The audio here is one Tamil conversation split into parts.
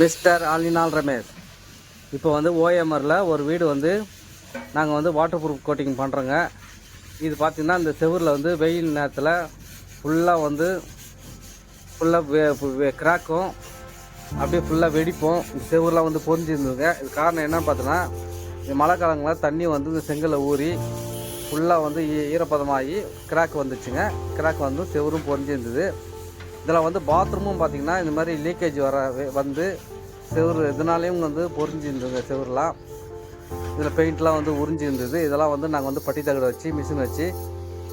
மிஸ்டர் ஆலினால் ரமேஷ். இப்போ வந்து ஓஎம்ஆரில் ஒரு வீடு வந்து நாங்கள் வந்து வாட்டர் ப்ரூஃப் கோட்டிங் பண்ணுறோங்க இது பார்த்திங்கன்னா இந்த செவுரில் வந்து வெயில் நேரத்தில் ஃபுல்லாக வந்து ஃபுல்லாக கிராக்கும் அப்படியே ஃபுல்லாக வெடிப்போம் இந்த செவரெலாம் வந்து பொறிஞ்சிருந்துங்க இது காரணம் என்னன்னு பார்த்தோன்னா இந்த மழை காலங்களில் தண்ணி வந்து இந்த செங்கலை ஊறி ஃபுல்லாக வந்து ஈ- ஈரப்பதமாகி கிராக் வந்துச்சுங்க. கிராக் வந்து செவரும் பொறிஞ்சிருந்தது இதில் வந்து பாத்ரூமும் பார்த்திங்கன்னா இந்த மாதிரி லீக்கேஜ் வர வந்து செவுரு இதனாலேயும் வந்து பொறிஞ்சிருந்ததுங்க செவுருலாம். இதில் பெயிண்ட்லாம் வந்து உறிஞ்சி இருந்தது இதெல்லாம் வந்து நாங்கள் வந்து பட்டி தகடு வச்சு மிஷின் வச்சு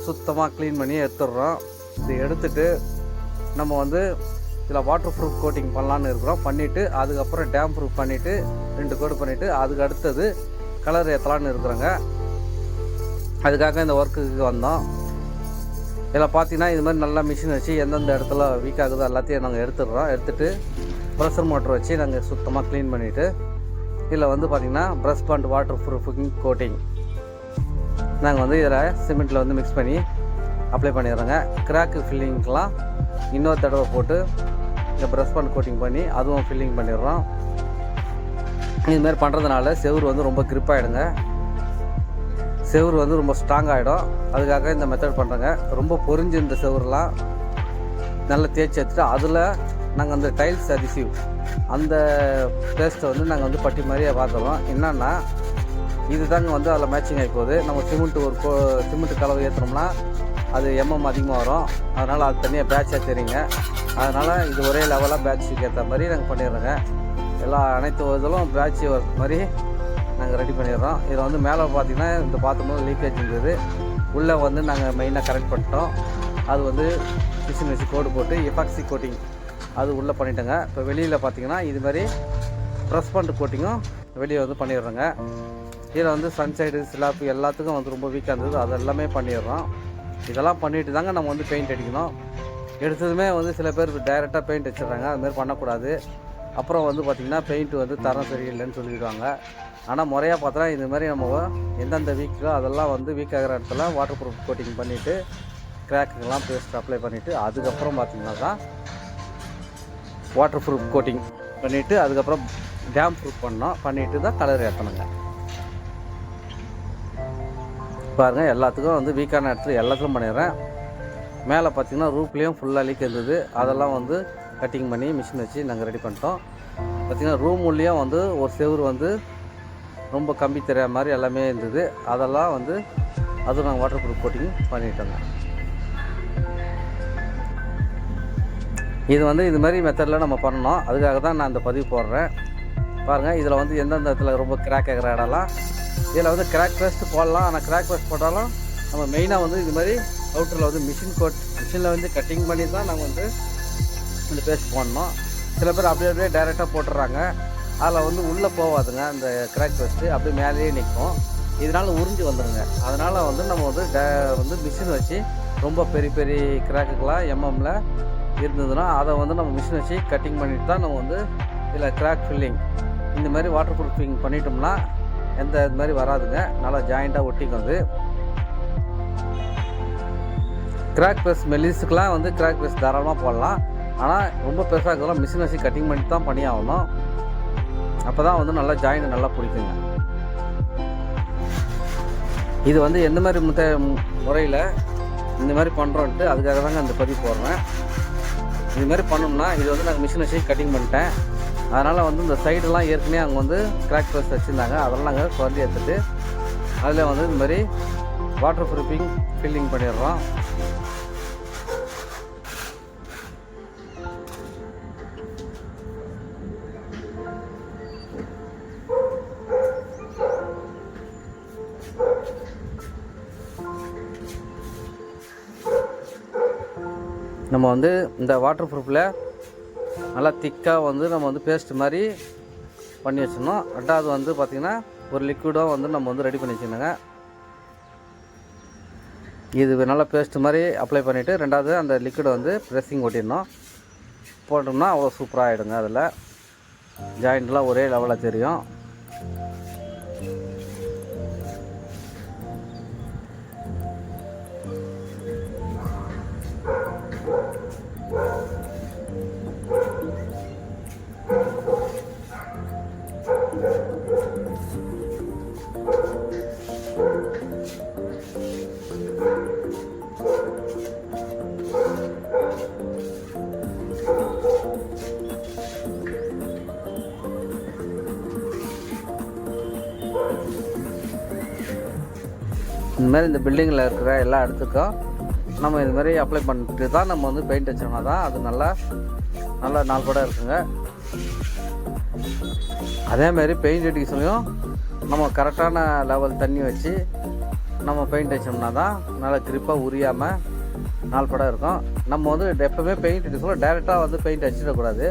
சுத்தமாக க்ளீன் பண்ணி எடுத்துடுறோம். இது எடுத்துட்டு நம்ம வந்து இதில் வாட்டர் ப்ரூஃப் கோட்டிங் பண்ணலான்னு இருக்கிறோம். பண்ணிவிட்டு அதுக்கப்புறம் டேம் ப்ரூஃப் பண்ணிவிட்டு ரெண்டு கோடு பண்ணிவிட்டு அதுக்கு அடுத்தது கலர் ஏற்றலான்னு இருக்கிறோங்க. அதுக்காக இந்த ஒர்க்குக்கு வந்தோம். இதில் பார்த்தீங்கன்னா இது மாதிரி நல்லா மிஷின் வச்சு எந்தெந்த இடத்துல வீக் ஆகுதோ எல்லாத்தையும் நாங்கள் எடுத்துடுறோம். எடுத்துகிட்டு ப்ரெஷர் மோட்டர் வச்சு நாங்கள் சுத்தமாக க்ளீன் பண்ணிவிட்டு இதில் வந்து பார்த்திங்கன்னா ப்ரஷ் பண்ட் வாட்டர் ப்ரூஃபிங் கோட்டிங் நாங்கள் வந்து இதில் சிமெண்ட்டில் வந்து மிக்ஸ் பண்ணி அப்ளை பண்ணிடுறோங்க. கிராக்கு ஃபில்லிங்க்கெலாம் இன்னொரு தடவை போட்டு இந்த ப்ரஷ் பண்ட் கோட்டிங் பண்ணி அதுவும் ஃபில்லிங் பண்ணிடுறோம். இதுமாரி பண்ணுறதுனால செவுரு வந்து ரொம்ப கிரிப் ஆகிடுங்க செவுரு வந்து ரொம்ப ஸ்ட்ராங் ஆகிடும் அதுக்காக இந்த மெத்தட் பண்ணுறோங்க ரொம்ப பொறிஞ்சு இந்த செவுருலாம் நல்லா தேய்ச்சி எடுத்துட்டு அதில் நாங்கள் அந்த டைல்ஸ் அதிசிவ் அந்த பேஸ்ட்டை வந்து நாங்கள் வந்து பட்டி மாதிரியே பார்க்குறோம் என்னென்னா இது தாங்க வந்து அதில் மேட்சிங் ஆகி போகுது. நம்ம சிமெண்ட் ஒரு கோ சிமெண்ட் கலவை ஏற்றுனோம்னா அது எம்எம் அதிகமாக வரும். அதனால் அது தனியாக பேட்சாக தெரியுங்க. அதனால் இது ஒரே லெவலாக பேட்சுக்கு ஏற்ற மாதிரி நாங்கள் பண்ணிடுறோங்க. எல்லா அனைத்து இதிலும் பேட்ச் ஒர்க் மாதிரி நாங்கள் ரெடி பண்ணிடுறோம். இதில் வந்து மேலே பார்த்தீங்கன்னா இந்த பார்த்தோம்னா லீக்கேஜ் இருந்தது. உள்ளே வந்து நாங்கள் மெயினாக கரெக்ட் பண்ணிட்டோம். அது வந்து மிஷின் வச்சு கோடு போட்டு எஃபாக்சி கோட்டிங் அது உள்ளே பண்ணிட்டேங்க. இப்போ வெளியில் பார்த்தீங்கன்னா இது மாதிரி ப்ரெஸ் பண்ட் கோட்டிங்கும் வெளியே வந்து பண்ணிடுறோங்க. இதில் வந்து சன்சைடு சிலாப்பு எல்லாத்துக்கும் வந்து ரொம்ப வீக்காக இருந்தது. அது எல்லாமே பண்ணிடுறோம். இதெல்லாம் பண்ணிட்டு தாங்க நம்ம வந்து பெயிண்ட் அடிக்கணும். எடுத்ததுமே வந்து சில பேர் டைரெக்டாக பெயிண்ட் அடிச்சிடுறாங்க அதுமாரி மாதிரி பண்ணக்கூடாது. அப்புறம் வந்து பார்த்திங்கன்னா பெயிண்ட் வந்து தரம் சரியில்லைன்னு சொல்லிடுவாங்க ஆனால் முறையாக பார்த்தா இந்த மாதிரி நம்ம எந்தெந்த வீக்கோ அதெல்லாம் வந்து வீக் ஆகிற இடத்துல வாட்டர் ப்ரூஃப் கோட்டிங் பண்ணிவிட்டு கிராக்குக்கெல்லாம் பேஸ்ட் அப்ளை பண்ணிவிட்டு அதுக்கப்புறம் பார்த்திங்கன்னா தான் வாட்டர் ப்ரூஃப் கோட்டிங் பண்ணிவிட்டு அதுக்கப்புறம் டேம் ப்ரூஃப் பண்ணோம். பண்ணிவிட்டு தான் கலர் ஏற்றணுங்க பாருங்கள் எல்லாத்துக்கும் வந்து வீக்கான இடத்துல எல்லாத்துக்கும் பண்ணிடுறேன். மேலே பார்த்திங்கன்னா ரூப்லேயும் ஃபுல்லாக லீக் இருந்தது. அதெல்லாம் வந்து கட்டிங் பண்ணி மிஷின் வச்சு நாங்கள் ரெடி பண்ணிட்டோம். பார்த்திங்கன்னா ரூம் உள்ளேயும் வந்து ஒரு செவுரு வந்து ரொம்ப கம்பி தெரியாத மாதிரி எல்லாமே இருந்தது. அதெல்லாம் வந்து அதுவும் நாங்கள் வாட்டர் ப்ரூஃப் கோட்டிங் பண்ணிட்டோங்க. இது வந்து இது மாதிரி மெத்தடில் நம்ம பண்ணணும். அதுக்காக தான் நான் இந்த பதிவு போடுறேன். பாருங்கள் இதில் வந்து எந்தெந்த இடத்துல ரொம்ப கிராக் ஆகிற இடம்லாம். இதில் வந்து கிராக் பேஸ்ட் போடலாம். ஆனால் கிராக் பேஸ்ட் போட்டாலும் நம்ம மெயினாக வந்து இது மாதிரி அவுட்டரில் வந்து மிஷின் கோட் மிஷினில் வந்து கட்டிங் பண்ணி தான் நாங்கள் வந்து இந்த பேஸ்ட் போடணும். சில பேர் அப்படியே அப்படியே டைரெக்டாக போட்டுடுறாங்க அதில் வந்து உள்ளே போகாதுங்க அந்த கிராக் பேஸ்ட்டு அப்படியே மேலேயே நிற்கும். இதனால் உறிஞ்சி வந்துடுங்க அதனால் வந்து நம்ம வந்து வந்து மிஷின் வச்சு ரொம்ப பெரிய பெரிய கிராக்குக்கெலாம் எம்எம்மில் இருந்ததுன்னா அதை வந்து நம்ம மிஷின் வச்சு கட்டிங் பண்ணிட்டு தான் நம்ம வந்து இதில் கிராக் ஃபில்லிங் இந்த மாதிரி வாட்டர் ப்ரூஃபிங் பண்ணிட்டோம்னா எந்த இது மாதிரி வராதுங்க. நல்லா ஜாயிண்ட்டாக ஒட்டிக்கும் அது. கிராக் ப்ரெஸ் மெலிஸுக்கெலாம் வந்து கிராக் ப்ரெஸ் தாராளமாக போடலாம். ஆனால் ரொம்ப பெருசாக இருக்கலாம் மிஷின் வச்சு கட்டிங் பண்ணிட்டு தான் பண்ணி ஆகணும் அப்போ தான் வந்து நல்லா ஜாயிண்ட் நல்லா பிடிக்குங்க. இது வந்து எந்த மாதிரி முத்த முறையில் இந்த மாதிரி பண்ணுறோன்ட்டு அதுக்காக தாங்க அந்த பதிவு போடுறேன். இது மாதிரி பண்ணோம்னா இது வந்து நாங்கள் மிஷின் வச்சு கட்டிங் பண்ணிட்டேன். அதனால் வந்து இந்த சைடெல்லாம் ஏற்கனவே அங்கே வந்து கிராக் ப்ரெஸ் வச்சுருந்தாங்க. அதெல்லாம் நாங்கள் குறைஞ்சி எடுத்துகிட்டு அதில் வந்து இந்த மாதிரி வாட்டர் ப்ரூஃபிங் ஃபில்லிங் பண்ணிடுறோம். நம்ம வந்து இந்த வாட்டர் ப்ரூஃபில் நல்லா திக்காக வந்து நம்ம வந்து பேஸ்ட் மாதிரி பண்ணி வச்சிடணும். ரெண்டாவது வந்து பார்த்திங்கன்னா ஒரு லிக்விடாக வந்து நம்ம வந்து ரெடி பண்ணி வச்சுக்கணுங்க இது நல்லா பேஸ்ட் மாதிரி அப்ளை பண்ணிவிட்டு ரெண்டாவது அந்த லிக்விடை வந்து ப்ரெஸ்ஸிங் ஓட்டிடணும் போட்டோம்னா அவ்வளோ சூப்பராக ஆகிடுங்க அதில். ஜாயிண்ட்லாம் ஒரே லெவலாக தெரியும். மாதிரி இந்த பில்டிங்கில் இருக்கிற எல்லா இடத்துக்கும் நம்ம இது மாதிரி அப்ளை பண்ணிட்டு தான் நம்ம வந்து பெயிண்ட் அடிச்சோம்னா தான் அது நல்லா நல்லா நாள் கூட இருக்குங்க அதேமாரி பெயிண்ட் அடிக்க நம்ம கரெக்டான லெவல் தண்ணி வச்சு நம்ம பெயிண்ட் அடிச்சோம்னா தான் நல்லா கிரிப்பாக உரியாமல் நாள் படம் இருக்கும். நம்ம வந்து எப்போவுமே பெயிண்ட் அடிக்க சொல்ல டேரெக்டாக வந்து பெயிண்ட் அடிச்சிடக்கூடாது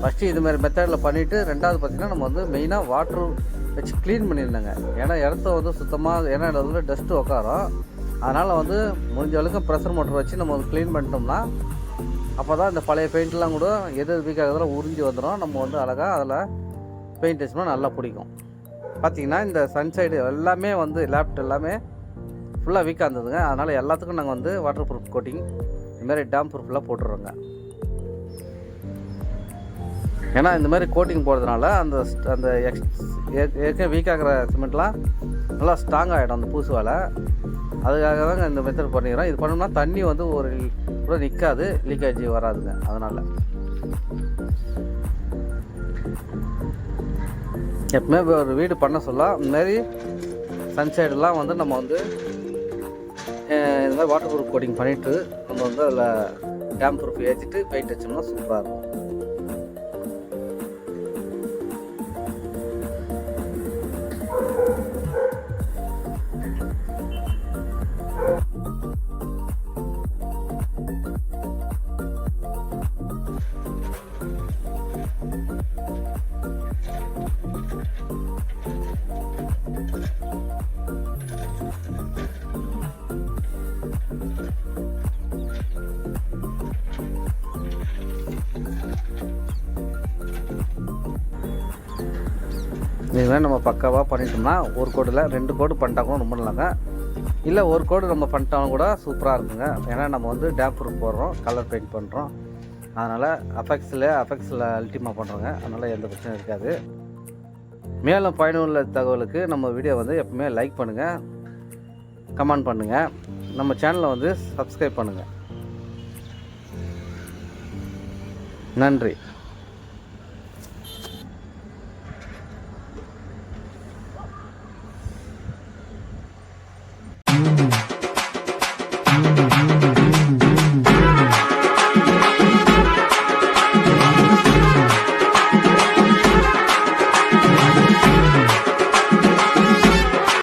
ஃபஸ்ட்டு இதுமாதிரி மெத்தடில் பண்ணிவிட்டு ரெண்டாவது பார்த்திங்கன்னா நம்ம வந்து மெயினாக வாட்ரு வச்சு க்ளீன் பண்ணியிருந்தாங்க. ஏன்னா இடத்த வந்து சுத்தமாக ஏன்னா இடத்துல டஸ்ட்டு உட்காரும் அதனால் வந்து முடிஞ்ச அளவுக்கு ப்ரெஷர் மோட்டர் வச்சு நம்ம வந்து க்ளீன் பண்ணிட்டோம்னா அப்போ தான் இந்த பழைய பெயிண்ட்லாம் கூட எது எது வீக் ஆகுதோ உறிஞ்சி வந்துடும் நம்ம வந்து அழகாக அதில் பெயிண்ட் அடிச்சோம்னா நல்லா பிடிக்கும். பார்த்தீங்கன்னா இந்த சன் சைடு எல்லாமே வந்து லேப்ட் எல்லாமே ஃபுல்லாக வீக்காக இருந்ததுங்க. அதனால் எல்லாத்துக்கும் நாங்கள் வந்து வாட்டர் ப்ரூஃப் கோட்டிங் இதுமாரி டேம் ப்ரூஃப்லாம் போட்டுருவோங்க ஏன்னா இந்த மாதிரி கோட்டிங் போடுறதுனால அந்த அந்த எக்ஸ் ஏற்கனவே வீக்காகிற சிமெண்ட்லாம் நல்லா ஸ்ட்ராங் ஆகிடும் அந்த பூசுவால் அதுக்காக தாங்க இந்த மெத்தட் பண்ணிக்கிறோம். இது பண்ணோம்னா தண்ணி வந்து ஒரு கூட நிற்காது லீக்கேஜ் வராதுங்க. அதனால். எப்பவுமே ஒரு வீடு பண்ண சொல்ல இந்தமாரி சன்சைடெலாம் வந்து நம்ம வந்து இந்த மாதிரி வாட்டர் ப்ரூஃப் கோட்டிங் பண்ணிவிட்டு நம்ம வந்து அதில் டேம் ப்ரூஃப் ஏற்றிட்டு பெயிண்ட் வச்சோம்னா சூப்பராக இருக்கும். இதுமாதிரி நம்ம பக்காவாக பண்ணிட்டோம்னா ஒரு கோடில் ரெண்டு கோடு பண்ணிட்டா கூட ரொம்ப நல்லாங்க. இல்லை ஒரு கோடு நம்ம பண்ணிட்டாலும் கூட சூப்பராக இருக்குங்க. ஏன்னா நம்ம வந்து டேப் ப்ரூஃப் போடுறோம் கலர் பெயிண்ட் பண்ணுறோம் அதனால் அஃபெக்ஸில் அஃபெக்ஸில் அல்டிமா பண்ணுறோங்க அதனால் எந்த பிரச்சனையும் இருக்காது. மேலும் பயனுள்ள தகவலுக்கு நம்ம வீடியோ வந்து எப்பவுமே லைக் பண்ணுங்கள் கமெண்ட் பண்ணுங்கள் நம்ம சேனலை வந்து சப்ஸ்கிரைப் பண்ணுங்கள் நன்றி.